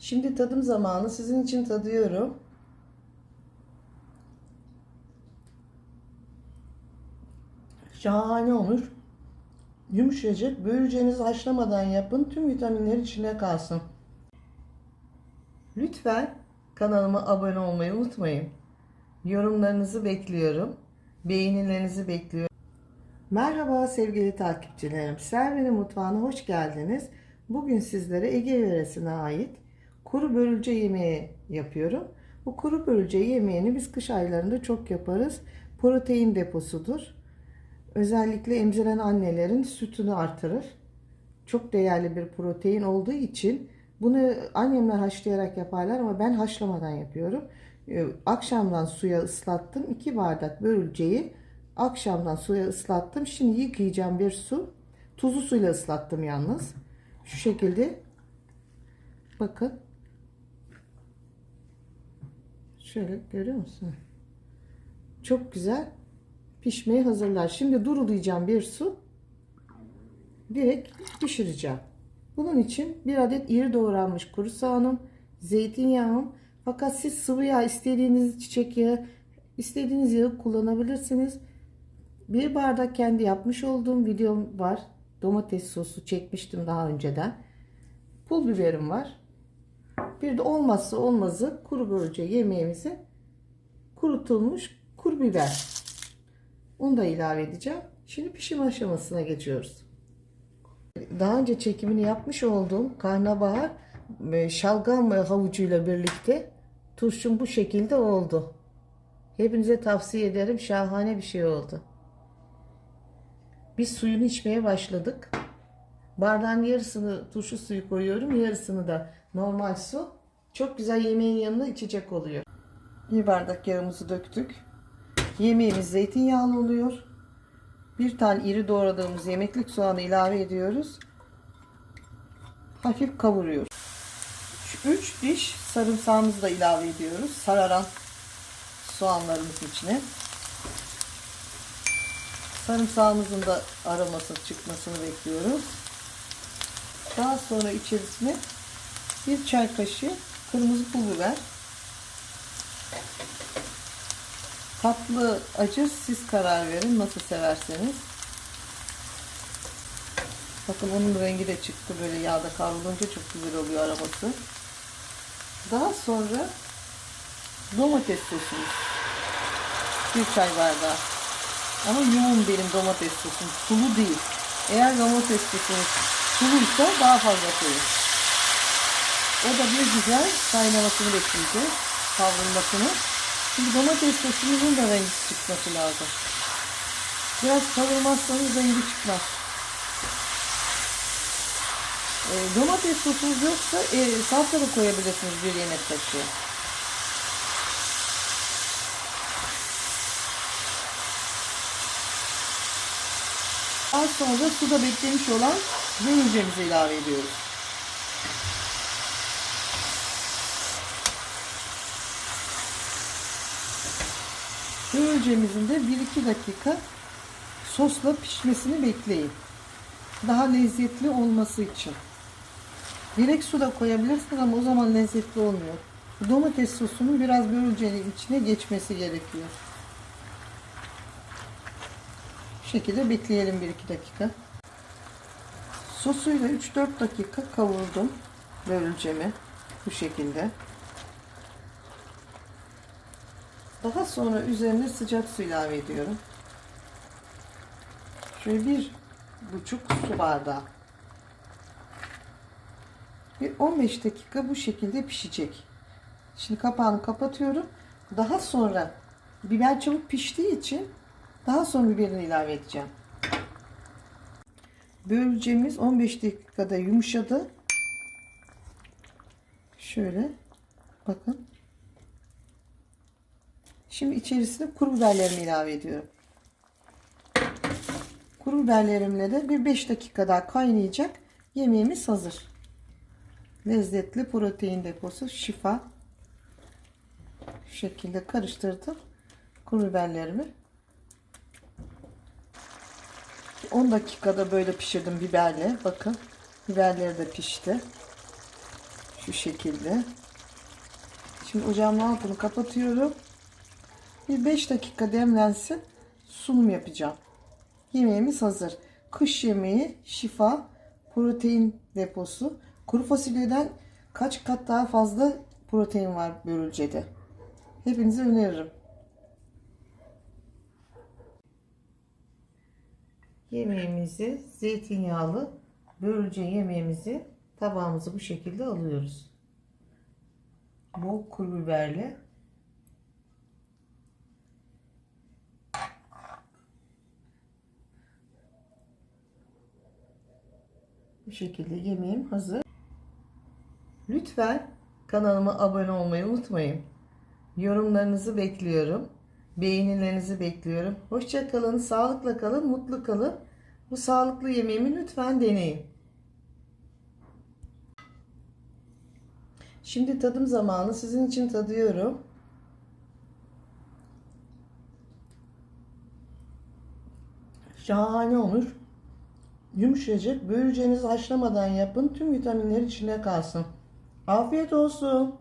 Şimdi tadım zamanı sizin için tadıyorum. Şahane olur. Yumuşacık. Böleceğinizi haşlamadan yapın. Tüm vitaminler içine kalsın. Lütfen kanalıma abone olmayı unutmayın. Yorumlarınızı bekliyorum. Beğenilerinizi bekliyorum. Merhaba sevgili takipçilerim. Servenin mutfağına hoş geldiniz. Bugün sizlere Ege yöresine ait kuru börülce yemeği yapıyorum. Bu kuru börülce yemeğini biz kış aylarında çok yaparız. Protein deposudur. Özellikle emziren annelerin sütünü artırır. Çok değerli bir protein olduğu için bunu annemler haşlayarak yaparlar ama ben haşlamadan yapıyorum. Ee, Akşamdan suya ıslattım. 2 bardak börülceyi akşamdan suya ıslattım. Şimdi yıkayacağım bir su. Tuzlu suyla ıslattım yalnız. Şu şekilde. Bakın. Şöyle görüyor musun? Çok güzel pişmeye hazırlar. Şimdi durulayacağım bir su. Direkt pişireceğim. Bunun için bir adet iri doğranmış kuru soğanım, zeytinyağım. Fakat siz sıvı yağ istediğiniz çiçek yağı, istediğiniz yağı kullanabilirsiniz. Bir bardak kendi yapmış olduğum videom var. Domates sosu çekmiştim daha önceden. Pul biberim var. Bir de olmazsa olmazı kuru börülce yemeğimizi kurutulmuş kuru biber. Onu da ilave edeceğim. Şimdi pişim aşamasına geçiyoruz. Daha önce çekimini yapmış olduğum karnabahar e, şalgam havucuyla birlikte turşum bu şekilde oldu. Hepinize tavsiye ederim. Şahane bir şey oldu. Biz suyunu içmeye başladık. Bardağın yarısını turşu suyu koyuyorum. Yarısını da normal su. Çok güzel yemeğin yanında içecek oluyor. Bir bardak yağımızı döktük. Yemeğimiz zeytinyağlı oluyor. Bir tane iri doğradığımız yemeklik soğanı ilave ediyoruz. Hafif kavuruyoruz. 3 diş sarımsağımızı da ilave ediyoruz. Sararan soğanlarımızın içine. Sarımsağımızın da aroması çıkmasını bekliyoruz. Daha sonra içerisine bir çay kaşığı kırmızı pul biber. Tatlı, acı siz karar verin nasıl severseniz. Bakın onun rengi de çıktı böyle yağda kavrulunca çok güzel oluyor aroması. Daha sonra domates sosumuz. Bir çay bardağı. Ama yoğun benim domates sosum. Sulu değil. Eğer domates sosunuz suluysa daha fazla koyun. O da bir güzel kaynamasını bekleyeceğiz. Kavrulmasını. Şimdi domates sosumuzun da rengi çıkması lazım. Biraz kavurmazsanız rengi çıkmaz. E, domates sosunuz yoksa e, salça da koyabilirsiniz bir yemek kaşığı. Daha sonra suda beklemiş olan börülcemizi ilave ediyoruz. Börülcemizin de 1-2 dakika sosla pişmesini bekleyin. Daha lezzetli olması için. Direkt su koyabilirsiniz ama o zaman lezzetli olmuyor. Domates sosunun biraz börülcenin içine geçmesi gerekiyor. Bu şekilde bekleyelim 1-2 dakika. Sosuyla 3-4 dakika kavurdum börülcemi. Bu şekilde. Daha sonra üzerine sıcak su ilave ediyorum. Şöyle bir buçuk su bardağı. Bir 15 dakika bu şekilde pişecek. Şimdi kapağını kapatıyorum. Daha sonra biber çabuk piştiği için daha sonra biberini ilave edeceğim. Börülcemiz 15 dakikada yumuşadı. Şöyle bakın. Şimdi içerisine kuru biberlerimi ilave ediyorum. Kuru biberlerimle de bir 5 dakika daha kaynayacak. Yemeğimiz hazır. Lezzetli protein deposu şifa. Şu şekilde karıştırdım. Kuru biberlerimi. 10 dakikada böyle pişirdim biberle. Bakın biberleri de pişti. Şu şekilde. Şimdi ocağımın altını kapatıyorum. Bir 5 dakika demlensin. Sunum yapacağım. Yemeğimiz hazır. Kış yemeği, şifa, protein deposu. Kuru fasulyeden kaç kat daha fazla protein var börülcede. Hepinize öneririm. Yemeğimizi zeytinyağlı börülce yemeğimizi tabağımızı bu şekilde alıyoruz. Bol kuru biberle Bu şekilde yemeğim hazır. Lütfen kanalıma abone olmayı unutmayın. Yorumlarınızı bekliyorum. Beğenilerinizi bekliyorum. Hoşça kalın, sağlıkla kalın, mutlu kalın. Bu sağlıklı yemeğimi lütfen deneyin. Şimdi tadım zamanı sizin için tadıyorum. Şahane olur. Yumuşacık. Börülcenizi haşlamadan yapın. Tüm vitaminler içine kalsın. Afiyet olsun.